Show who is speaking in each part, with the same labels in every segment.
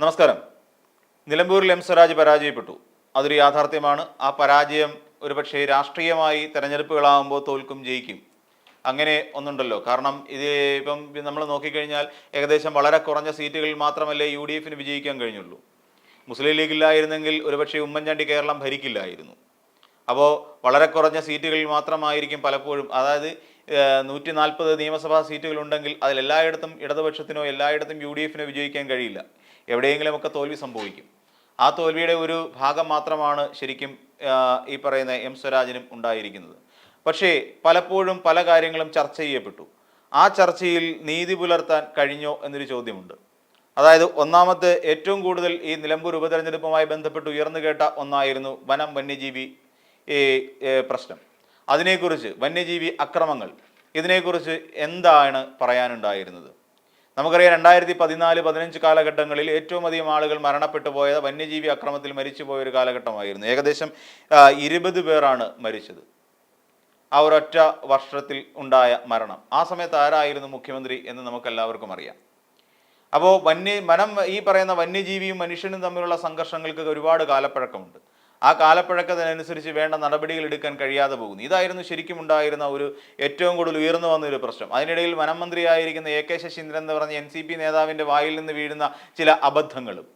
Speaker 1: നമസ്കാരം. നിലമ്പൂരിൽ എം സ്വരാജ് പരാജയപ്പെട്ടു. അതൊരു യാഥാർത്ഥ്യമാണ്. ആ പരാജയം ഒരുപക്ഷെ രാഷ്ട്രീയമായി തെരഞ്ഞെടുപ്പുകളാകുമ്പോൾ തോൽക്കും ജയിക്കും. അങ്ങനെ ഒന്നുണ്ടല്ലോ. കാരണം ഇത് ഇപ്പം നമ്മൾ നോക്കിക്കഴിഞ്ഞാൽ ഏകദേശം വളരെ കുറഞ്ഞ സീറ്റുകളിൽ മാത്രമല്ലേ യു ഡി എഫിന് വിജയിക്കാൻ കഴിഞ്ഞുള്ളൂ. മുസ്ലിം ലീഗ് ഇല്ലായിരുന്നെങ്കിൽ ഒരുപക്ഷെ ഉമ്മൻചാണ്ടി കേരളം ഭരിക്കില്ലായിരുന്നു. അപ്പോൾ വളരെ കുറഞ്ഞ സീറ്റുകളിൽ മാത്രമായിരിക്കും പലപ്പോഴും അതായത് നൂറ്റി നാൽപ്പത് നിയമസഭാ സീറ്റുകളുണ്ടെങ്കിൽ അതിൽ എല്ലായിടത്തും ഇടതുപക്ഷത്തിനോ എല്ലായിടത്തും യു ഡി എഫിനോ വിജയിക്കാൻ കഴിയില്ല. എവിടെയെങ്കിലുമൊക്കെ തോൽവി സംഭവിക്കും. ആ തോൽവിയുടെ ഒരു ഭാഗം മാത്രമാണ് ശരിക്കും ഈ പറയുന്ന എം സ്വരാജിനും ഉണ്ടായിരിക്കുന്നത്. പക്ഷേ പലപ്പോഴും പല കാര്യങ്ങളും ചർച്ച ചെയ്യപ്പെട്ടു. ആ ചർച്ചയിൽ നീതി പുലർത്താൻ കഴിഞ്ഞോ എന്നൊരു ചോദ്യമുണ്ട്. അതായത് ഒന്നാമത്തെ ഏറ്റവും കൂടുതൽ ഈ നിലമ്പൂർ ഉപതെരഞ്ഞെടുപ്പുമായി ബന്ധപ്പെട്ട് ഉയർന്നു കേട്ട ഒന്നായിരുന്നു വനം വന്യജീവി ഈ, പ്രശ്നം. അതിനെക്കുറിച്ച് വന്യജീവി അക്രമങ്ങൾ ഇതിനെക്കുറിച്ച് എന്താണ് പറയാനുണ്ടായിരുന്നത്? നമുക്കറിയാം രണ്ടായിരത്തി പതിനാല് പതിനഞ്ച് കാലഘട്ടങ്ങളിൽ ഏറ്റവും അധികം ആളുകൾ മരണപ്പെട്ടു പോയത് വന്യജീവി അക്രമത്തിൽ മരിച്ചു പോയൊരു കാലഘട്ടമായിരുന്നു. ഏകദേശം ഇരുപത് പേരാണ് മരിച്ചത്. ആ ഒരൊറ്റ വർഷത്തിൽ ഉണ്ടായ മരണം. ആ സമയത്ത് ആരായിരുന്നു മുഖ്യമന്ത്രി എന്ന് നമുക്കെല്ലാവർക്കും അറിയാം. അപ്പോൾ വന്യ മനം ഈ പറയുന്ന വന്യജീവിയും മനുഷ്യനും തമ്മിലുള്ള സംഘർഷങ്ങൾക്ക് ഒരുപാട് കാലപ്പഴക്കമുണ്ട്. ആ കാലപ്പഴക്കത്തിനനുസരിച്ച് വേണ്ട നടപടികൾ എടുക്കാൻ കഴിയാതെ പോകുന്നു. ഇതായിരുന്നു ശരിക്കും ഉണ്ടായിരുന്ന ഒരു ഏറ്റവും കൂടുതൽ ഉയർന്നു വന്ന ഒരു പ്രശ്നം. അതിനിടയിൽ വനം മന്ത്രിയായിരിക്കുന്ന എ കെ ശശീന്ദ്രൻ എന്ന് പറഞ്ഞ എൻ സി പി നേതാവിന്റെ വായിൽ നിന്ന് വീഴുന്ന ചില അബദ്ധങ്ങളും.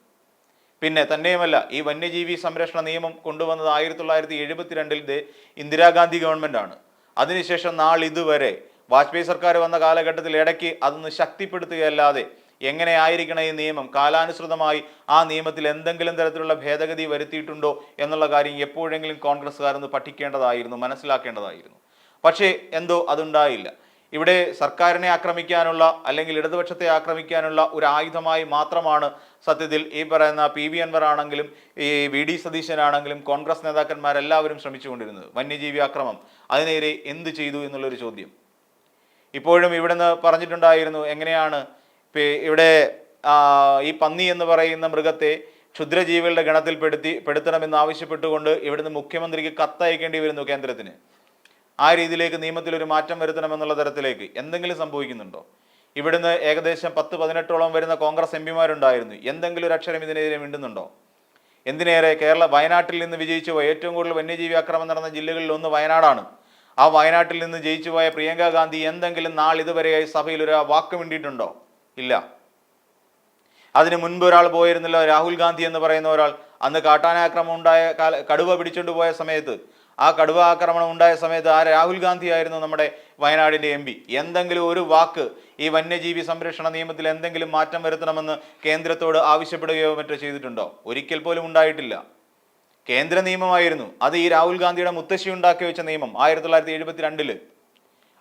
Speaker 1: പിന്നെ തന്നെയുമല്ല ഈ വന്യജീവി സംരക്ഷണ നിയമം കൊണ്ടുവന്നത് ആയിരത്തി തൊള്ളായിരത്തി എഴുപത്തിരണ്ടിൽ ഇന്ദിരാഗാന്ധി ഗവൺമെന്റാണ് അതിനുശേഷം നാളിതുവരെ വാജ്പേയി സർക്കാർ വന്ന കാലഘട്ടത്തിൽ ഇടയ്ക്ക് അതൊന്ന് ശക്തിപ്പെടുത്തുകയല്ലാതെ എങ്ങനെ ആയിരിക്കണം ഈ നിയമം? കാലാനുസൃതമായി ആ നിയമത്തിൽ എന്തെങ്കിലും തരത്തിലുള്ള ഭേദഗതി വരുത്തിയിട്ടുണ്ടോ എന്നുള്ള കാര്യം എപ്പോഴെങ്കിലും കോൺഗ്രസ്സുകാരൊന്ന് പഠിക്കേണ്ടതായിരുന്നു മനസ്സിലാക്കേണ്ടതായിരുന്നു. പക്ഷേ എന്തോ അതുണ്ടായില്ല. ഇവിടെ സർക്കാരിനെ ആക്രമിക്കാനുള്ള അല്ലെങ്കിൽ ഇടതുപക്ഷത്തെ ആക്രമിക്കാനുള്ള ഒരു ആയുധമായി മാത്രമാണ് സത്യത്തിൽ ഈ പറയുന്ന പി വി അൻവർ ആണെങ്കിലും ഈ വി ഡി സതീശനാണെങ്കിലും കോൺഗ്രസ് നേതാക്കന്മാരെല്ലാവരും ശ്രമിച്ചുകൊണ്ടിരുന്നത്. വന്യജീവി ആക്രമം. അതിനെതിരെ എന്ത് ചെയ്തു എന്നുള്ളൊരു ചോദ്യം. ഇപ്പോഴും ഇവിടുന്ന് പറഞ്ഞിട്ടുണ്ടായിരുന്നു എങ്ങനെയാണ് ഇവിടെ ഈ പന്നി എന്ന് പറയുന്ന മൃഗത്തെ ക്ഷുദ്രജീവികളുടെ ഗണത്തിൽപ്പെടുത്തി പെടുത്തണമെന്ന് ആവശ്യപ്പെട്ടുകൊണ്ട് ഇവിടുന്ന് മുഖ്യമന്ത്രിക്ക് കത്തയക്കേണ്ടി വരുന്നു കേന്ദ്രത്തിന്. ആ രീതിയിലേക്ക് നിയമത്തിൽ ഒരു മാറ്റം വരുത്തണമെന്നുള്ള തരത്തിലേക്ക് എന്തെങ്കിലും സംഭവിക്കുന്നുണ്ടോ? ഇവിടുന്ന് ഏകദേശം പത്ത് പതിനെട്ടോളം വരുന്ന കോൺഗ്രസ് എം പിമാരുണ്ടായിരുന്നു. എന്തെങ്കിലും ഒരു അക്ഷരം ഇതിനെതിരെ മിണ്ടുന്നുണ്ടോ? എന്തിനേറെ കേരള വയനാട്ടിൽ നിന്ന് വിജയിച്ചു പോയ ഏറ്റവും കൂടുതൽ വന്യജീവി ആക്രമണം നടന്ന ജില്ലകളിൽ ഒന്ന് വയനാടാണ്. ആ വയനാട്ടിൽ നിന്ന് ജയിച്ചു പോയ പ്രിയങ്ക ഗാന്ധി എന്തെങ്കിലും നാളിതുവരെയായി സഭയിൽ ഒരു വാക്ക് മിണ്ടിയിട്ടുണ്ടോ? ഇല്ല. അതിന് മുൻപ് ഒരാൾ പോയിരുന്നല്ലോ. രാഹുൽ ഗാന്ധി എന്ന് പറയുന്ന ഒരാൾ. അന്ന് കാട്ടാനാക്രമണം ഉണ്ടായ കാല കടുവ പിടിച്ചുകൊണ്ട് പോയ സമയത്ത് ആ കടുവ ആക്രമണം ഉണ്ടായ സമയത്ത് ആ രാഹുൽ ഗാന്ധി ആയിരുന്നു നമ്മുടെ വയനാടിന്റെ എം പി. എന്തെങ്കിലും ഒരു വാക്ക് ഈ വന്യജീവി സംരക്ഷണ നിയമത്തിൽ എന്തെങ്കിലും മാറ്റം വരുത്തണമെന്ന് കേന്ദ്രത്തോട് ആവശ്യപ്പെടുകയോ മറ്റോ ചെയ്തിട്ടുണ്ടോ? ഒരിക്കൽ പോലും ഉണ്ടായിട്ടില്ല. കേന്ദ്ര നിയമമായിരുന്നു. അത് ഈ രാഹുൽ ഗാന്ധിയുടെ മുത്തശ്ശി ഉണ്ടാക്കി വെച്ച നിയമം. ആയിരത്തി തൊള്ളായിരത്തി എഴുപത്തി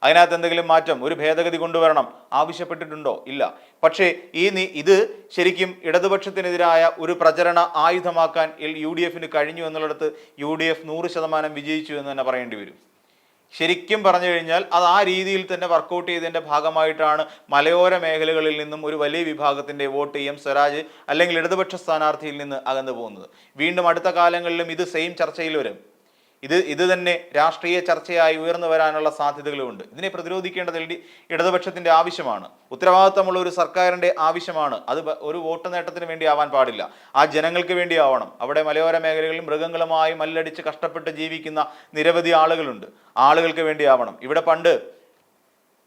Speaker 1: അതിനകത്ത് എന്തെങ്കിലും മാറ്റം ഒരു ഭേദഗതി കൊണ്ടുവരണം ആവശ്യപ്പെട്ടിട്ടുണ്ടോ? ഇല്ല. പക്ഷേ ഈ ഇത് ശരിക്കും ഇടതുപക്ഷത്തിനെതിരായ ഒരു പ്രചരണ ആയുധമാക്കാൻ യു ഡി എഫിന് കഴിഞ്ഞു എന്നുള്ളിടത്ത് യു ഡി എഫ് നൂറ് ശതമാനം വിജയിച്ചു എന്ന് തന്നെ പറയേണ്ടി വരും. ശരിക്കും പറഞ്ഞു കഴിഞ്ഞാൽ അത് ആ രീതിയിൽ തന്നെ വർക്കൗട്ട് ചെയ്തതിന്റെ ഭാഗമായിട്ടാണ് മലയോര മേഖലകളിൽ നിന്നും ഒരു വലിയ വിഭാഗത്തിന്റെ വോട്ട് എം സ്വരാജ് അല്ലെങ്കിൽ ഇടതുപക്ഷ സ്ഥാനാർത്ഥിയിൽ നിന്ന് അകന്നു പോകുന്നത്. വീണ്ടും അടുത്ത കാലങ്ങളിലും ഇത് സെയിം ചർച്ചയിൽ വരും. ഇത് ഇത് തന്നെ രാഷ്ട്രീയ ചർച്ചയായി ഉയർന്നു വരാനുള്ള സാധ്യതകളുമുണ്ട്. ഇതിനെ പ്രതിരോധിക്കേണ്ടത് ഇടതുപക്ഷത്തിന്റെ ആവശ്യമാണ്. ഉത്തരവാദിത്തമുള്ള ഒരു സർക്കാരിന്റെ ആവശ്യമാണ്. അത് ഒരു വോട്ട് നേട്ടത്തിന് വേണ്ടി ആവാൻ പാടില്ല. ആ ജനങ്ങൾക്ക് വേണ്ടി ആവണം. അവിടെ മലയോര മേഖലകളിൽ മൃഗങ്ങളുമായി മല്ലടിച്ച് കഷ്ടപ്പെട്ട് ജീവിക്കുന്ന നിരവധി ആളുകളുണ്ട്. ആളുകൾക്ക് വേണ്ടി ആവണം. ഇവിടെ പണ്ട്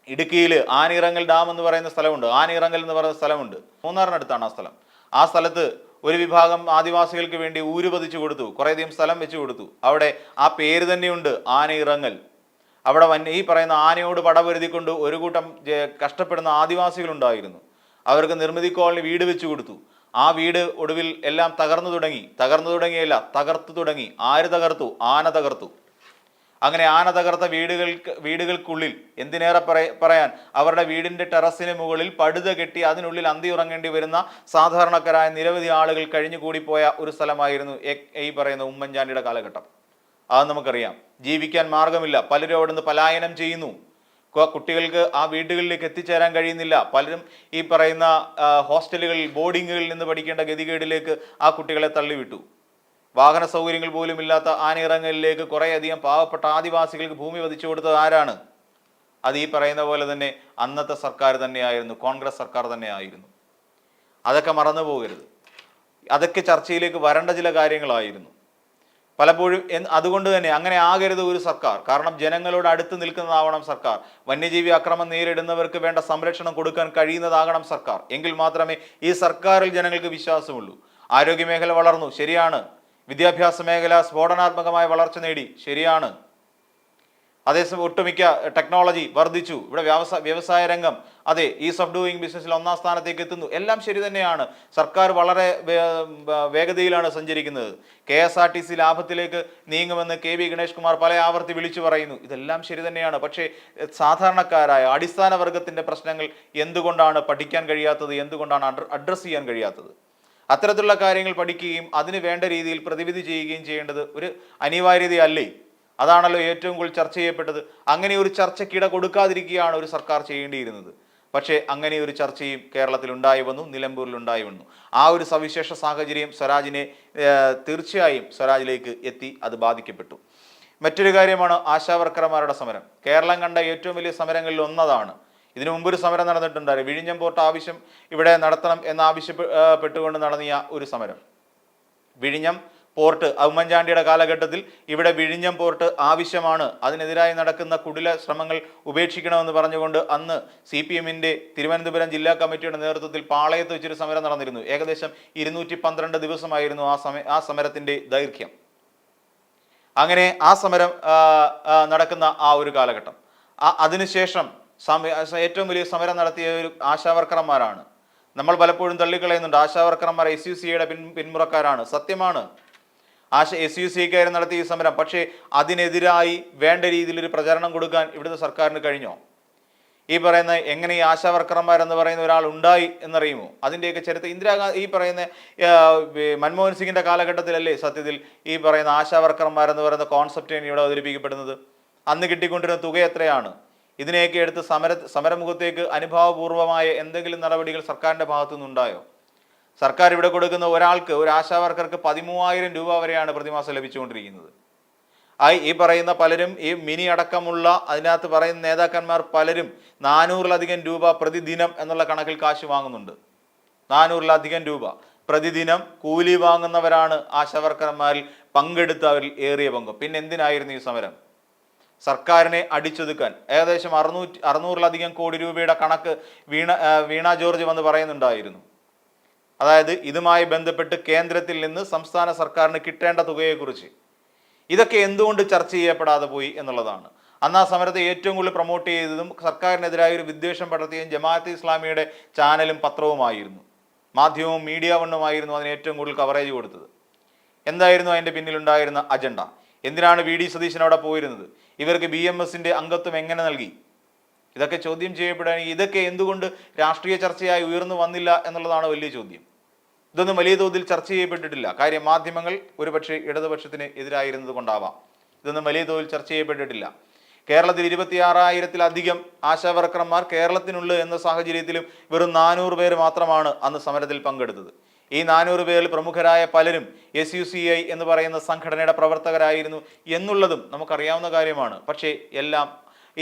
Speaker 1: ഇടുക്കിയിൽ ആനിറങ്ങൽ ഡാം എന്ന് പറയുന്ന സ്ഥലമുണ്ട്. ആനിറങ്ങൽ എന്ന് പറയുന്ന സ്ഥലമുണ്ട്. മൂന്നാറിനടുത്താണ് ആ സ്ഥലം. ആ സ്ഥലത്ത് ഒരു വിഭാഗം ആദിവാസികൾക്ക് വേണ്ടി ഊര് പതിച്ചു കൊടുത്തു. കുറേയധികം സ്ഥലം വെച്ചു കൊടുത്തു. അവിടെ ആ പേര് തന്നെയുണ്ട് ആനയിറങ്ങൽ. അവിടെ വന്യ ഈ പറയുന്ന ആനയോട് പടപൊരുതിക്കൊണ്ട് ഒരു കൂട്ടം കഷ്ടപ്പെടുന്ന ആദിവാസികളുണ്ടായിരുന്നു. അവർക്ക് നിർമ്മിതി കോളനി വീട് വെച്ചു കൊടുത്തു. ആ വീട് ഒടുവിൽ എല്ലാം തകർന്നു തുടങ്ങി. തകർന്നു തുടങ്ങിയല്ല തകർത്തു തുടങ്ങി. ആര് തകർത്തു? ആന തകർത്തു. അങ്ങനെ ആന തകർത്ത വീടുകൾക്ക് വീടുകൾക്കുള്ളിൽ എന്തിനേറെ പറയാൻ അവരുടെ വീടിന്റെ ടെറസിന് മുകളിൽ പടുത കെട്ടി അതിനുള്ളിൽ അന്തി ഉറങ്ങേണ്ടി വരുന്ന സാധാരണക്കാരായ നിരവധി ആളുകൾ കഴിഞ്ഞുകൂടിപ്പോയ ഒരു സ്ഥലമായിരുന്നു ഈ പറയുന്ന ഉമ്മൻചാണ്ടിയുടെ കാലഘട്ടം. അത് നമുക്കറിയാം. ജീവിക്കാൻ മാർഗമില്ല. പലരും അവിടുന്ന് പലായനം ചെയ്യുന്നു. കുട്ടികൾക്ക് ആ വീടുകളിലേക്ക് എത്തിച്ചേരാൻ കഴിയുന്നില്ല. പലരും ഈ പറയുന്ന ഹോസ്റ്റലുകളിൽ ബോർഡിങ്ങുകളിൽ നിന്ന് പഠിക്കേണ്ട ഗതികേടിലേക്ക് ആ കുട്ടികളെ തള്ളിവിട്ടു. വാഹന സൗകര്യങ്ങൾ പോലും ഇല്ലാത്ത ആനയിറങ്ങലിലേക്ക് കുറേയധികം പാവപ്പെട്ട ആദിവാസികൾക്ക് ഭൂമി വധിച്ചു കൊടുത്തത് ആരാണ്? അത് ഈ പറയുന്ന പോലെ തന്നെ അന്നത്തെ സർക്കാർ തന്നെയായിരുന്നു കോൺഗ്രസ് സർക്കാർ തന്നെയായിരുന്നു. അതൊക്കെ മറന്നു പോകരുത്. അതൊക്കെ ചർച്ചയിലേക്ക് വരേണ്ട ചില കാര്യങ്ങളായിരുന്നു. പലപ്പോഴും അതുകൊണ്ട് തന്നെ അങ്ങനെ ആകരുത് ഒരു സർക്കാർ. കാരണം ജനങ്ങളോട് അടുത്ത് നിൽക്കുന്നതാവണം സർക്കാർ. വന്യജീവി അക്രമം നേരിടുന്നവർക്ക് വേണ്ട സംരക്ഷണം കൊടുക്കാൻ കഴിയുന്നതാകണം സർക്കാർ. എങ്കിൽ മാത്രമേ ഈ സർക്കാരിൽ ജനങ്ങൾക്ക് വിശ്വാസമുള്ളൂ. ആരോഗ്യമേഖല വളർന്നു. ശരിയാണ്. വിദ്യാഭ്യാസ മേഖല സ്ഫോടനാത്മകമായ വളർച്ച നേടി. ശരിയാണ്. അതേസമയം ഒട്ടുമിക്ക ടെക്നോളജി വർദ്ധിച്ചു. ഇവിടെ വ്യവസായ വ്യവസായ രംഗം. അതെ ഈസ് ഓഫ് ഡൂയിങ് ബിസിനസ്സിൽ ഒന്നാം സ്ഥാനത്തേക്ക് എത്തുന്നു. എല്ലാം ശരി തന്നെയാണ്. സർക്കാർ വളരെ വേഗതയിലാണ് സഞ്ചരിക്കുന്നത്. K S R T C ലാഭത്തിലേക്ക് നീങ്ങുമെന്ന് കെ വി ഗണേഷ് കുമാർ പല ആവർത്തി വിളിച്ചു പറയുന്നു. ഇതെല്ലാം ശരി തന്നെയാണ്. പക്ഷേ സാധാരണക്കാരായ അടിസ്ഥാന വർഗത്തിന്റെ പ്രശ്നങ്ങൾ എന്തുകൊണ്ടാണ് പഠിക്കാൻ കഴിയാത്തത്? എന്തുകൊണ്ടാണ് അഡ്രസ്സ് ചെയ്യാൻ കഴിയാത്തത്? അത്തരത്തിലുള്ള കാര്യങ്ങൾ പഠിക്കുകയും അതിന് വേണ്ട രീതിയിൽ പ്രതിവിധി ചെയ്യുകയും ചെയ്യേണ്ടത് ഒരു അനിവാര്യതയല്ലേ? അതാണല്ലോ ഏറ്റവും കൂടുതൽ ചർച്ച ചെയ്യപ്പെട്ടത്. അങ്ങനെ ഒരു ചർച്ചയ്ക്കിട കൊടുക്കാതിരിക്കുകയാണ് ഒരു സർക്കാർ ചെയ്യേണ്ടിയിരുന്നത്. പക്ഷേ അങ്ങനെ ഒരു ചർച്ചയും കേരളത്തിൽ ഉണ്ടായി വന്നു നിലമ്പൂരിൽ ഉണ്ടായി വന്നു. ആ ഒരു സവിശേഷ സാഹചര്യം സ്വരാജിനെ തീർച്ചയായും സ്വരാജിലേക്ക് എത്തി അത് ബാധിക്കപ്പെട്ടു. മറ്റൊരു കാര്യമാണ് ആശാവർക്കർമാരുടെ സമരം. കേരളം കണ്ട ഏറ്റവും വലിയ സമരങ്ങളിൽ ഒന്നതാണ്. ഇതിനു മുമ്പ് ഒരു സമരം നടന്നിട്ടുണ്ടായിരുന്നു. വിഴിഞ്ഞം പോർട്ട് ആവശ്യം ഇവിടെ നടത്തണം എന്നാവശ്യപ്പെട്ടുകൊണ്ട് നടന്നിയ ഒരു സമരം. വിഴിഞ്ഞം പോർട്ട് ഉമ്മൻചാണ്ടിയുടെ കാലഘട്ടത്തിൽ ഇവിടെ വിഴിഞ്ഞം പോർട്ട് ആവശ്യമാണ്. അതിനെതിരായി നടക്കുന്ന കുടില ശ്രമങ്ങൾ ഉപേക്ഷിക്കണമെന്ന് പറഞ്ഞുകൊണ്ട് അന്ന് സി പി എമ്മിന്റെ തിരുവനന്തപുരം ജില്ലാ കമ്മിറ്റിയുടെ നേതൃത്വത്തിൽ പാളയത്ത് വെച്ചൊരു സമരം നടന്നിരുന്നു. ഏകദേശം ഇരുന്നൂറ്റി പന്ത്രണ്ട് ദിവസമായിരുന്നു ആ സമയ ആ സമരത്തിന്റെ ദൈർഘ്യം. അങ്ങനെ ആ സമരം നടക്കുന്ന ആ ഒരു കാലഘട്ടം. അതിനുശേഷം ഏറ്റവും വലിയ സമരം നടത്തിയ ഒരു ആശാവർക്കർമാരാണ്. നമ്മൾ പലപ്പോഴും തള്ളിക്കളയുന്നുണ്ട്. ആശാവർക്കർമാർ എസ് യു സിയുടെ പിൻ പിന്മുറക്കാരാണ്. സത്യമാണ്. ആശ എസ് യു സിക്കാർ നടത്തിയ ഈ സമരം. പക്ഷേ അതിനെതിരായി വേണ്ട രീതിയിൽ ഒരു പ്രചരണം കൊടുക്കാൻ ഇവിടുത്തെ സർക്കാരിന് കഴിഞ്ഞോ? ഈ പറയുന്ന എങ്ങനെ ഈ ആശാവർക്കർമാർ എന്ന് പറയുന്ന ഒരാൾ ഉണ്ടായി എന്നറിയുമോ? അതിന്റെയൊക്കെ ചരിത്രം. ഇന്ദിരാഗാന്ധി ഈ പറയുന്ന മൻമോഹൻ സിംഗിന്റെ കാലഘട്ടത്തിലല്ലേ സത്യത്തിൽ ഈ പറയുന്ന ആശാവർക്കർമാർ എന്ന് പറയുന്ന കോൺസെപ്റ്റ് ഇവിടെ അവതരിപ്പിക്കപ്പെടുന്നത്? അന്ന് കിട്ടിക്കൊണ്ടിരുന്ന തുക എത്രയാണ്? ഇതിനെയൊക്കെ എടുത്ത് സമര സമരമുഖത്തേക്ക് അനുഭാവപൂർവമായ എന്തെങ്കിലും നടപടികൾ സർക്കാരിന്റെ ഭാഗത്തു നിന്നുണ്ടായോ സർക്കാർ ഇവിടെ കൊടുക്കുന്ന ഒരാൾക്ക് ഒരു ആശാവർക്കർക്ക് പതിമൂവായിരം രൂപ വരെയാണ് പ്രതിമാസം ലഭിച്ചുകൊണ്ടിരിക്കുന്നത്. ആയി ഈ പറയുന്ന പലരും ഈ മിനി അടക്കമുള്ള അതിനകത്ത് പറയുന്ന നേതാക്കന്മാർ പലരും നാനൂറിലധികം രൂപ പ്രതിദിനം എന്നുള്ള കണക്കിൽ കാശ് വാങ്ങുന്നുണ്ട്. നാനൂറിലധികം രൂപ. പ്രതിദിനം കൂലി വാങ്ങുന്നവരാണ് ആശാവർക്കർമാരിൽ പങ്കെടുത്തവരിൽ ഏറിയ പങ്ക്. പിന്നെ എന്തിനായിരുന്നു ഈ സമരം? സർക്കാരിനെ അടിച്ചൊതുക്കാൻ. ഏകദേശം അറുന്നൂറ്റി അറുന്നൂറിലധികം കോടി രൂപയുടെ കണക്ക് വീണ വീണ ജോർജ് വന്ന് പറയുന്നുണ്ടായിരുന്നു. അതായത് ഇതുമായി ബന്ധപ്പെട്ട് കേന്ദ്രത്തിൽ നിന്ന് സംസ്ഥാന സർക്കാരിന് കിട്ടേണ്ട തുകയെക്കുറിച്ച്. ഇതൊക്കെ എന്തുകൊണ്ട് ചർച്ച ചെയ്യപ്പെടാതെ പോയി എന്നുള്ളതാണ്. അന്ന് ആ സമരത്തെ ഏറ്റവും കൂടുതൽ പ്രൊമോട്ട് ചെയ്തതും സർക്കാരിനെതിരായ ഒരു വിദ്വേഷം പടർത്തിയും ജമാഅത്ത് ഇസ്ലാമിയുടെ ചാനലും പത്രവുമായിരുന്നു. മാധ്യമവും മീഡിയ വണ്ണുമായിരുന്നു അതിന് ഏറ്റവും കൂടുതൽ കവറേജ് കൊടുത്തത്. എന്തായിരുന്നു അതിന്റെ പിന്നിലുണ്ടായിരുന്ന അജണ്ട എന്തിനാണ് വി ഡി സതീശൻ അവിടെ പോയിരുന്നത്? ഇവർക്ക് ബി എം എസിന്റെ അംഗത്വം എങ്ങനെ നൽകി? ഇതൊക്കെ ചോദ്യം ചെയ്യപ്പെടുകയാണെങ്കിൽ ഇതൊക്കെ എന്തുകൊണ്ട് രാഷ്ട്രീയ ചർച്ചയായി ഉയർന്നു വന്നില്ല എന്നുള്ളതാണ് വലിയ ചോദ്യം. ഇതൊന്നും വലിയ തോതിൽ ചർച്ച ചെയ്യപ്പെട്ടിട്ടില്ല. കാര്യം മാധ്യമങ്ങൾ ഒരുപക്ഷെ ഇടതുപക്ഷത്തിന് എതിരായിരുന്നത് കൊണ്ടാവാം. ഇതൊന്നും വലിയ തോതിൽ ചർച്ച ചെയ്യപ്പെട്ടിട്ടില്ല. കേരളത്തിൽ ഇരുപത്തിയാറായിരത്തിലധികം ആശാവർക്കർമാർ കേരളത്തിനുള്ളു എന്ന സാഹചര്യത്തിലും വെറും നാനൂറ് പേര് മാത്രമാണ് അന്ന് സമരത്തിൽ പങ്കെടുത്തത്. ഈ നാനൂറ് പേരിൽ പ്രമുഖരായ പലരും എസ് യു സി ഐ എന്ന് പറയുന്ന സംഘടനയുടെ പ്രവർത്തകരായിരുന്നു എന്നുള്ളതും നമുക്കറിയാവുന്ന കാര്യമാണ്. പക്ഷേ എല്ലാം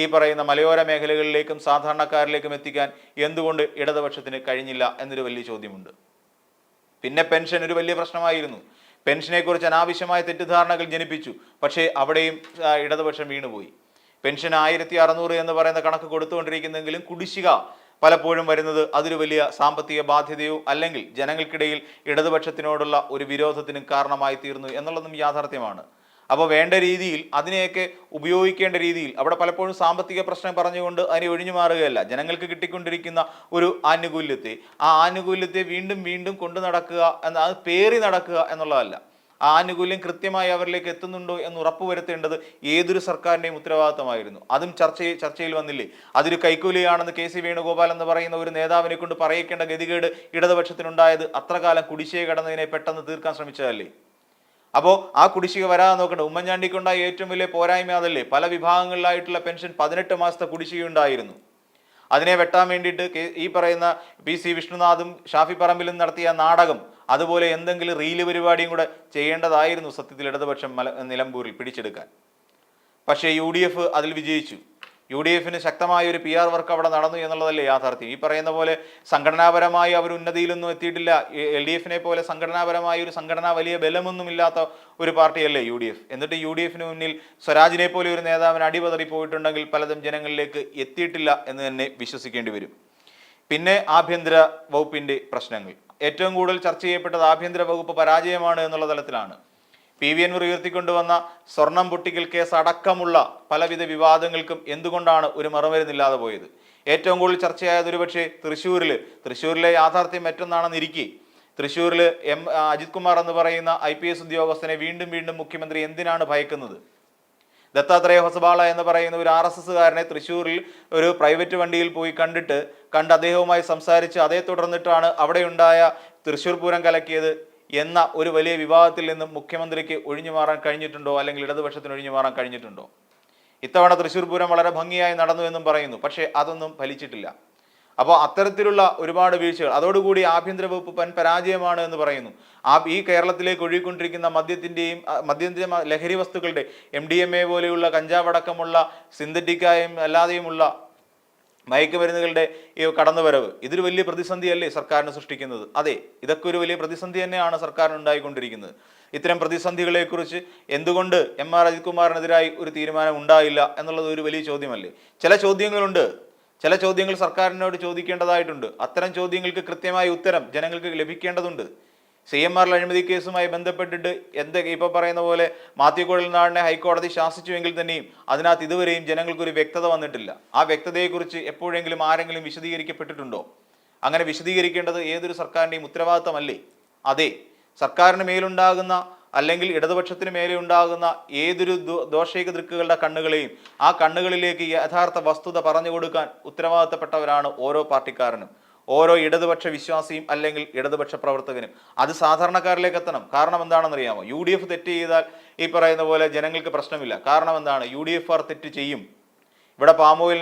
Speaker 1: ഈ പറയുന്ന മലയോര മേഖലകളിലേക്കും സാധാരണക്കാരിലേക്കും എത്തിക്കാൻ എന്തുകൊണ്ട് ഇടതുപക്ഷത്തിന് കഴിഞ്ഞില്ല എന്നൊരു വലിയ ചോദ്യമുണ്ട്. പിന്നെ പെൻഷൻ ഒരു വലിയ പ്രശ്നമായിരുന്നു. പെൻഷനെക്കുറിച്ച് അനാവശ്യമായ തെറ്റിദ്ധാരണകൾ ജനിപ്പിച്ചു. പക്ഷേ അവിടെയും ഇടതുപക്ഷം വീണുപോയി. പെൻഷൻ ആയിരത്തി അറുന്നൂറ് എന്ന് പറയുന്ന കണക്ക് കൊടുത്തുകൊണ്ടിരിക്കുന്നെങ്കിലും കുടിശ്ശിക പലപ്പോഴും വരുന്നത് അതൊരു വലിയ സാമ്പത്തിക ബാധ്യതയോ അല്ലെങ്കിൽ ജനങ്ങൾക്കിടയിൽ ഇടതുപക്ഷത്തിനോടുള്ള ഒരു വിരോധത്തിനും കാരണമായി തീർന്നു എന്നുള്ളതും യാഥാർത്ഥ്യമാണ്. അപ്പോൾ വേണ്ട രീതിയിൽ അതിനെയൊക്കെ ഉപയോഗിക്കേണ്ട രീതിയിൽ അവിടെ പലപ്പോഴും സാമ്പത്തിക പ്രശ്നം പറഞ്ഞുകൊണ്ട് അതിനെ ഒഴിഞ്ഞു മാറുകയല്ല. ജനങ്ങൾക്ക് കിട്ടിക്കൊണ്ടിരിക്കുന്ന ഒരു ആനുകൂല്യത്തെ ആ ആനുകൂല്യത്തെ വീണ്ടും വീണ്ടും കൊണ്ടു നടക്കുക എന്ന അത് പേറി നടക്കുക എന്നുള്ളതല്ല. ആ ആനുകൂല്യം കൃത്യമായി അവരിലേക്ക് എത്തുന്നുണ്ടോ എന്ന് ഉറപ്പുവരുത്തേണ്ടത് ഏതൊരു സർക്കാരിന്റെയും ഉത്തരവാദിത്തമായിരുന്നു. അതും ചർച്ച ചർച്ചയിൽ വന്നില്ലേ? അതൊരു കൈക്കൂലിയാണെന്ന് കെ സി വേണുഗോപാൽ എന്ന് പറയുന്ന ഒരു നേതാവിനെ കൊണ്ട് പറയിക്കേണ്ട ഗതികേട് ഇടതുപക്ഷത്തിനുണ്ടായത് അത്ര കാലം കുടിശ്ശിക കടന്നതിനെ പെട്ടെന്ന് തീർക്കാൻ ശ്രമിച്ചതല്ലേ? അപ്പോൾ ആ കുടിശ്ശിക വരാതെ നോക്കണ്ട. ഉമ്മൻചാണ്ടിക്കുണ്ടായ ഏറ്റവും വലിയ പോരായ്മ അതല്ലേ? പല വിഭാഗങ്ങളിലായിട്ടുള്ള പെൻഷൻ പതിനെട്ട് മാസത്തെ കുടിശ്ശിക ഉണ്ടായിരുന്നു. അതിനെ വെട്ടാൻ വേണ്ടിയിട്ട് ഈ പറയുന്ന പി സി വിഷ്ണുനാഥും ഷാഫി പറമ്പിലും നടത്തിയ നാടകം അതുപോലെ എന്തെങ്കിലും റീൽ പരിപാടിയും കൂടെ ചെയ്യേണ്ടതായിരുന്നു സത്യത്തിൽ ഇടതുപക്ഷം മല നിലമ്പൂരിൽ പിടിച്ചെടുക്കാൻ. പക്ഷേ യു ഡി എഫ് അതിൽ വിജയിച്ചു. യു ഡി എഫിന് ശക്തമായ ഒരു പി ആർ വർക്ക് അവിടെ നടന്നു എന്നുള്ളതല്ലേ യാഥാർത്ഥ്യം. ഈ പറയുന്ന പോലെ സംഘടനാപരമായി അവർ ഉന്നതിയിലൊന്നും എത്തിയിട്ടില്ല. എൽ ഡി എഫിനെ പോലെ സംഘടനാപരമായ ഒരു സംഘടന വലിയ ബലമൊന്നും ഇല്ലാത്ത ഒരു പാർട്ടിയല്ലേ യു ഡി എഫ്. എന്നിട്ട് യു ഡി എഫിന് മുന്നിൽ സ്വരാജിനെ പോലെ ഒരു നേതാവിന് അടിപതറി പോയിട്ടുണ്ടെങ്കിൽ പലതും ജനങ്ങളിലേക്ക് എത്തിയിട്ടില്ല എന്ന് തന്നെ വിശ്വസിക്കേണ്ടി വരും. പിന്നെ ആഭ്യന്തര വകുപ്പിന്റെ പ്രശ്നങ്ങൾ. ഏറ്റവും കൂടുതൽ ചർച്ച ചെയ്യപ്പെട്ടത് ആഭ്യന്തര വകുപ്പ് പരാജയമാണ് എന്നുള്ള തലത്തിലാണ്. പി വി എൻവർ ഉയർത്തിക്കൊണ്ടുവന്ന സ്വർണം പൊട്ടിക്കൽ കേസ് അടക്കമുള്ള പലവിധ വിവാദങ്ങൾക്കും എന്തുകൊണ്ടാണ് ഒരു മറുമരുന്നില്ലാതെ പോയത്? ഏറ്റവും കൂടുതൽ ചർച്ചയായത് ഒരുപക്ഷെ തൃശ്ശൂരിൽ തൃശ്ശൂരിലെ യാഥാർത്ഥ്യം മറ്റൊന്നാണെന്നിരിക്കെ തൃശ്ശൂരിൽ എം അജിത് കുമാർ എന്ന് പറയുന്ന ഐ പി എസ് ഉദ്യോഗസ്ഥനെ വീണ്ടും വീണ്ടും മുഖ്യമന്ത്രി എന്തിനാണ് ഭയക്കുന്നത്? ദത്താത്രേയ ഹൊസബാള എന്ന് പറയുന്ന ഒരു ആർ എസ് എസ്സുകാരനെ തൃശ്ശൂരിൽ ഒരു പ്രൈവറ്റ് വണ്ടിയിൽ പോയി കണ്ടിട്ട് കണ്ട് അദ്ദേഹവുമായി സംസാരിച്ച് അതേ തുടർന്നിട്ടാണ് അവിടെയുണ്ടായ തൃശ്ശൂർ പൂരം കലക്കിയത് എന്ന ഒരു വലിയ വിവാദത്തിൽ നിന്നും മുഖ്യമന്ത്രിക്ക് ഒഴിഞ്ഞു മാറാൻ കഴിഞ്ഞിട്ടുണ്ടോ? അല്ലെങ്കിൽ ഇടതുപക്ഷത്തിന് ഒഴിഞ്ഞു മാറാൻ കഴിഞ്ഞിട്ടുണ്ടോ? ഇത്തവണ തൃശ്ശൂർ പൂരം വളരെ ഭംഗിയായി നടന്നു എന്നും പറയുന്നു. പക്ഷേ അതൊന്നും ഫലിച്ചിട്ടില്ല. അപ്പോൾ അത്തരത്തിലുള്ള ഒരുപാട് വീഴ്ചകൾ അതോടുകൂടി ആഭ്യന്തര വകുപ്പ് പൻ പരാജയമാണ് എന്ന് പറയുന്നു. ആ ഈ കേരളത്തിലേക്ക് ഒഴുകിക്കൊണ്ടിരിക്കുന്ന മദ്യത്തിന്റെയും മദ്യത്തിന്റെ ലഹരി വസ്തുക്കളുടെ എം ഡി എം എ പോലെയുള്ള കഞ്ചാവടക്കമുള്ള സിന്തറ്റിക്കായും അല്ലാതെയുമുള്ള മയക്കുമരുന്നുകളുടെ ഈ കടന്നുവരവ് ഇതൊരു വലിയ പ്രതിസന്ധിയല്ലേ സർക്കാരിന് സൃഷ്ടിക്കുന്നത്? അതെ ഇതൊക്കെ ഒരു വലിയ പ്രതിസന്ധി തന്നെയാണ് സർക്കാരിന് ഉണ്ടായിക്കൊണ്ടിരിക്കുന്നത്. ഇത്തരം പ്രതിസന്ധികളെക്കുറിച്ച് എന്തുകൊണ്ട് എം ആർ അജിത് കുമാറിനെതിരായി ഒരു തീരുമാനം ഉണ്ടായില്ല എന്നുള്ളത് ഒരു വലിയ ചോദ്യമല്ലേ? ചില ചോദ്യങ്ങളുണ്ട്. ചില ചോദ്യങ്ങൾ സർക്കാരിനോട് ചോദിക്കേണ്ടതായിട്ടുണ്ട്. അത്തരം ചോദ്യങ്ങൾക്ക് കൃത്യമായ ഉത്തരം ജനങ്ങൾക്ക് ലഭിക്കേണ്ടതുണ്ട്. സി എം ആറിൽ അഴിമതി കേസുമായി ബന്ധപ്പെട്ടിട്ട് എന്ത് ഇപ്പോൾ പറയുന്ന പോലെ മാത്യു കുഴൽനാടിനെ ഹൈക്കോടതി ശാസിച്ചുവെങ്കിൽ തന്നെയും അതിനകത്ത് ഇതുവരെയും ജനങ്ങൾക്കൊരു വ്യക്തത വന്നിട്ടില്ല. ആ വ്യക്തതയെക്കുറിച്ച് എപ്പോഴെങ്കിലും ആരെങ്കിലും വിശദീകരിക്കപ്പെട്ടിട്ടുണ്ടോ? അങ്ങനെ വിശദീകരിക്കേണ്ടത് ഏതൊരു സർക്കാരിന്റെയും ഉത്തരവാദിത്തമല്ലേ? അതെ സർക്കാരിന് മേലുണ്ടാകുന്ന അല്ലെങ്കിൽ ഇടതുപക്ഷത്തിന് മേലെ ഉണ്ടാകുന്ന ഏതൊരു ദോഷൈക ദൃക്കുകളുടെ കണ്ണുകളെയും ആ കണ്ണുകളിലേക്ക് യഥാർത്ഥ വസ്തുത പറഞ്ഞു കൊടുക്കാൻ ഉത്തരവാദിത്തപ്പെട്ടവരാണ് ഓരോ പാർട്ടിക്കാരനും. ഓരോ ഇടതുപക്ഷ വിശ്വാസിയും അല്ലെങ്കിൽ ഇടതുപക്ഷ പ്രവർത്തകനും. അത് സാധാരണക്കാരിലേക്ക് എത്തണം. കാരണം എന്താണെന്നറിയാമോ? യു ഡി എഫ് തെറ്റ് ചെയ്താൽ ഈ പറയുന്ന പോലെ ജനങ്ങൾക്ക് പ്രശ്നമില്ല. കാരണം എന്താണ്? യു ഡി എഫ് ആർ തെറ്റ് ചെയ്യും. ഇവിടെ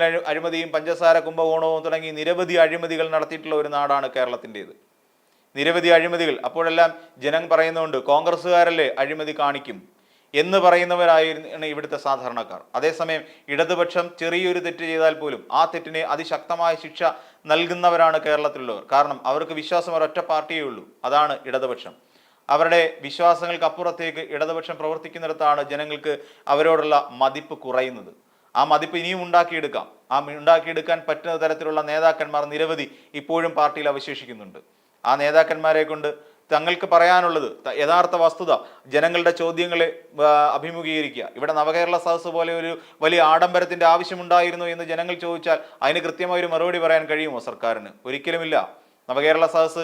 Speaker 1: അഴി- അഴിമതിയും പഞ്ചസാര കുംഭകോണവും തുടങ്ങി നിരവധി അഴിമതികൾ നടത്തിയിട്ടുള്ള ഒരു നാടാണ് കേരളത്തിന്റേത്. നിരവധി അഴിമതികൾ. അപ്പോഴെല്ലാം ജനം പറയുന്നുണ്ട് കോൺഗ്രസ്സുകാരല്ലേ അഴിമതി കാണിക്കും? എന്ന് പറയുന്നവരായിരുന്നു ഇവിടുത്തെ സാധാരണക്കാർ. അതേസമയം ഇടതുപക്ഷം ചെറിയൊരു തെറ്റ് ചെയ്താൽ പോലും ആ തെറ്റിനെ അതിശക്തമായ ശിക്ഷ നൽകുന്നവരാണ് കേരളത്തിലുള്ളവർ. കാരണം അവർക്ക് വിശ്വാസം ഒരൊറ്റ പാർട്ടിയേ ഉള്ളൂ. അതാണ് ഇടതുപക്ഷം. അവരുടെ വിശ്വാസങ്ങൾക്ക് അപ്പുറത്തേക്ക് ഇടതുപക്ഷം പ്രവർത്തിക്കുന്നിടത്താണ് ജനങ്ങൾക്ക് അവരോടുള്ള മതിപ്പ് കുറയുന്നത്. ആ മതിപ്പ് ഇനിയും ഉണ്ടാക്കിയെടുക്കാം. ആ ഉണ്ടാക്കിയെടുക്കാൻ പറ്റുന്ന തരത്തിലുള്ള നേതാക്കന്മാർ നിരവധി ഇപ്പോഴും പാർട്ടിയിൽ അവശേഷിക്കുന്നുണ്ട്. ആ നേതാക്കന്മാരെ കൊണ്ട് തങ്ങൾക്ക് പറയാനുള്ളത് യഥാർത്ഥ വസ്തുത ജനങ്ങളുടെ ചോദ്യങ്ങളെ അഭിമുഖീകരിക്കുക. ഇവിടെ നവകേരള സദസ് പോലെ ഒരു വലിയ ആഡംബരത്തിന്റെ ആവശ്യമുണ്ടായിരുന്നു എന്ന് ജനങ്ങൾ ചോദിച്ചാൽ അതിന് കൃത്യമായ ഒരു മറുപടി പറയാൻ കഴിയുമോ സർക്കാരിന്? ഒരിക്കലുമില്ല. നവകേരള സദസ്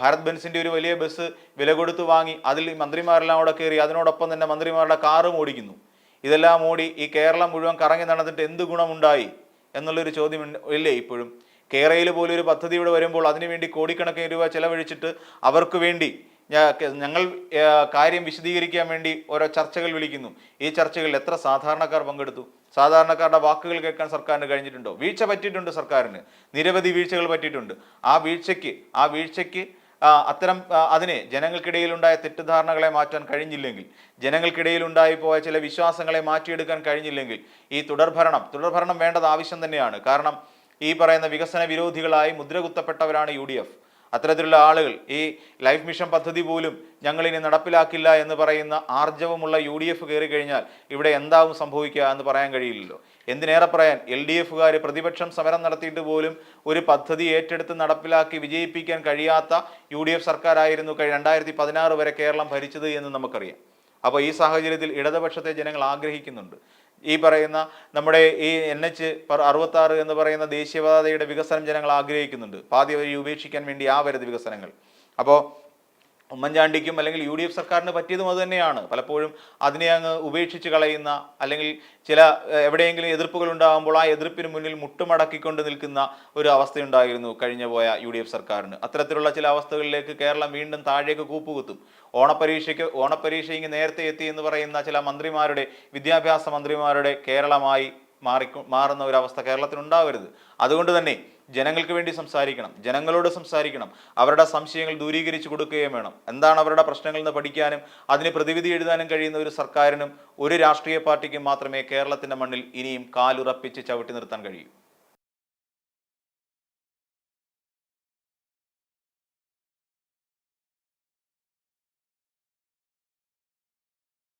Speaker 1: ഭാരത് ബെൻസിന്റെ ഒരു വലിയ ബസ് വില കൊടുത്ത് വാങ്ങി അതിൽ മന്ത്രിമാരെല്ലാം അവിടെ കയറി അതിനോടൊപ്പം തന്നെ മന്ത്രിമാരുടെ കാറും ഓടിക്കുന്നു. ഇതെല്ലാം ഓടി ഈ കേരളം മുഴുവൻ കറങ്ങി നടന്നിട്ട് എന്ത് ഗുണമുണ്ടായി? എന്നുള്ളൊരു ചോദ്യം ഇല്ലേ ഇപ്പോഴും? കേരളയിൽ പോലും ഒരു പദ്ധതി ഇവിടെ വരുമ്പോൾ അതിനുവേണ്ടി കോടിക്കണക്കിന് രൂപ ചെലവഴിച്ചിട്ട് അവർക്ക് വേണ്ടി ഞങ്ങൾ കാര്യം വിശദീകരിക്കാൻ വേണ്ടി ഓരോ ചർച്ചകൾ വിളിക്കുന്നു. ഈ ചർച്ചകളിൽ എത്ര സാധാരണക്കാർ പങ്കെടുത്തു? സാധാരണക്കാരുടെ വാക്കുകൾ കേൾക്കാൻ സർക്കാരിന് കഴിഞ്ഞിട്ടുണ്ടോ? വീഴ്ച പറ്റിയിട്ടുണ്ട് സർക്കാരിന്. നിരവധി വീഴ്ചകൾ പറ്റിയിട്ടുണ്ട്. ആ വീഴ്ചയ്ക്ക് ആ വീഴ്ചയ്ക്ക് അത്തരം അതിനെ ജനങ്ങൾക്കിടയിലുണ്ടായ തെറ്റിദ്ധാരണകളെ മാറ്റാൻ കഴിഞ്ഞില്ലെങ്കിൽ ജനങ്ങൾക്കിടയിൽ ഉണ്ടായി പോയ ചില വിശ്വാസങ്ങളെ മാറ്റിയെടുക്കാൻ കഴിഞ്ഞില്ലെങ്കിൽ ഈ തുടർഭരണം തുടർഭരണം വേണ്ടത് ആവശ്യം തന്നെയാണ്. കാരണം ഈ പറയുന്ന വികസന വിരോധികളായി മുദ്രകുത്തപ്പെട്ടവരാണ് യു ഡി എഫ്. അത്തരത്തിലുള്ള ആളുകൾ ഈ ലൈഫ് മിഷൻ പദ്ധതി പോലും ഞങ്ങളിനി നടപ്പിലാക്കില്ല എന്ന് പറയുന്ന ആർജവമുള്ള യു ഡി എഫ് കയറി കഴിഞ്ഞാൽ ഇവിടെ എന്താവും സംഭവിക്കുക എന്ന് പറയാൻ കഴിയില്ലല്ലോ. എന്തിനേറെ പറയാൻ? എൽ ഡി എഫുകാർ പ്രതിപക്ഷം സമരം നടത്തിയിട്ട് പോലും ഒരു പദ്ധതി ഏറ്റെടുത്ത് നടപ്പിലാക്കി വിജയിപ്പിക്കാൻ കഴിയാത്ത യു ഡി എഫ് സർക്കാരായിരുന്നു രണ്ടായിരത്തി പതിനാറ് വരെ കേരളം ഭരിച്ചത് എന്ന് നമുക്കറിയാം. അപ്പോൾ ഈ സാഹചര്യത്തിൽ ഇടതുപക്ഷത്തെ ജനങ്ങൾ ആഗ്രഹിക്കുന്നുണ്ട്. ഈ പറയുന്ന നമ്മുടെ ഈ എൻ എച്ച് അറുപത്തി ആറ് എന്ന് പറയുന്ന ദേശീയപാതയുടെ വികസനം ജനങ്ങൾ ആഗ്രഹിക്കുന്നുണ്ട്. പാതി വഴി ഉപേക്ഷിക്കാൻ വേണ്ടി ആവരുത് വികസനങ്ങൾ. അപ്പോൾ ഉമ്മൻചാണ്ടിക്കും അല്ലെങ്കിൽ യു ഡി എഫ് സർക്കാരിന് പറ്റിയതും അത് തന്നെയാണ്. പലപ്പോഴും അതിനെ അങ്ങ് ഉപേക്ഷിച്ച് കളയുന്ന അല്ലെങ്കിൽ ചില എവിടെയെങ്കിലും എതിർപ്പുകൾ ഉണ്ടാകുമ്പോൾ ആ എതിർപ്പിന് മുന്നിൽ മുട്ടുമടക്കിക്കൊണ്ട് നിൽക്കുന്ന ഒരു അവസ്ഥയുണ്ടായിരുന്നു കഴിഞ്ഞ പോയ യു ഡി എഫ് സർക്കാരിന്. അത്തരത്തിലുള്ള ചില അവസ്ഥകളിലേക്ക് കേരളം വീണ്ടും താഴേക്ക് കൂപ്പുകുത്തും. ഓണപരീക്ഷയ്ക്ക് ഓണപരീക്ഷ ഇങ്ങ് നേരത്തെ എത്തി എന്ന് പറയുന്ന ചില മന്ത്രിമാരുടെ വിദ്യാഭ്യാസ മന്ത്രിമാരുടെ കേരളമായി മാറി മാറുന്ന ഒരു അവസ്ഥ കേരളത്തിൽ ഉണ്ടാവരുത് അതുകൊണ്ട് തന്നെ ജനങ്ങൾക്ക് വേണ്ടി സംസാരിക്കണം ജനങ്ങളോട് സംസാരിക്കണം അവരുടെ സംശയങ്ങൾ ദൂരീകരിച്ചു കൊടുക്കുകയും വേണം. എന്താണ് അവരുടെ പ്രശ്നങ്ങളിൽ നിന്ന് പഠിക്കാനും അതിന് പ്രതിവിധി എഴുതാനും കഴിയുന്ന ഒരു സർക്കാരിനും ഒരു രാഷ്ട്രീയ പാർട്ടിക്കും മാത്രമേ കേരളത്തിന്റെ മണ്ണിൽ ഇനിയും കാലുറപ്പിച്ച് ചവിട്ടി നിർത്താൻ കഴിയൂ.